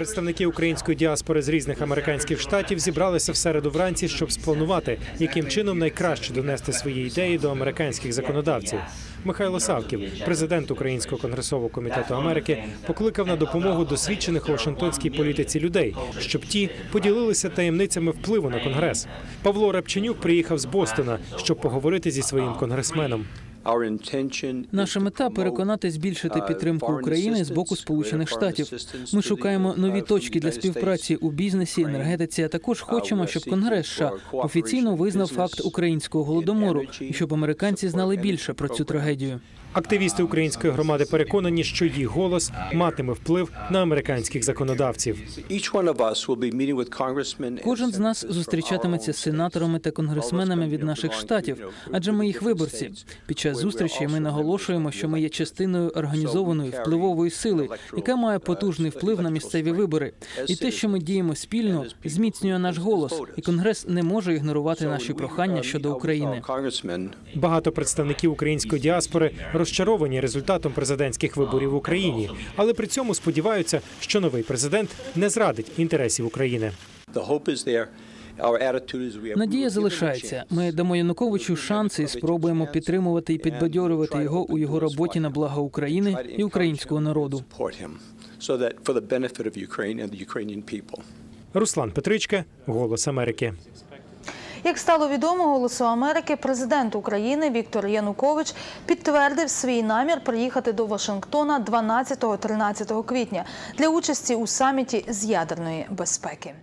Представники української діаспори з різних американських штатів зібралися в середу вранці, щоб спланувати, яким чином найкраще донести свої ідеї до американських законодавців. Михайло Савків, президент Українського конгресового комітету Америки, покликав на допомогу досвідчених у Вашингтонській політиці людей, щоб ті поділилися таємницями впливу на конгрес. Павло Рапченюк приїхав з Бостона, щоб поговорити зі своїм конгресменом. Наша мета переконати збільшити підтримку України з боку Сполучених Штатів. Ми шукаємо нові точки для співпраці у бізнесі, енергетиці. А також хочемо, щоб Конгрес США офіційно визнав факт українського голодомору і щоб американці знали більше про цю трагедію. Активісти української громади переконані, що їх голос матиме вплив на американських законодавців. Кожен з нас зустрічатиметься з сенаторами та конгресменами від наших штатів, адже ми їх виборці. Під час зустрічі ми наголошуємо, що ми є частиною організованої впливової сили, яка має потужний вплив на місцеві вибори. І те, що ми діємо спільно, зміцнює наш голос, і конгрес не може ігнорувати наші прохання щодо України. Багато представників української діаспори розчаровані результатом президентських виборів в Україні, але при цьому сподіваються, що новий президент не зрадить інтересів України. Надія залишається. Ми дамо Януковичу шанси і спробуємо підтримувати і підбадьорювати його у його роботі на благо України і українського народу. Руслан Петричка, Голос Америки. Як стало відомо голосу Америки, президент України Віктор Янукович підтвердив свій намір приїхати до Вашингтона 12-13 квітня для участі у саміті з ядерної безпеки.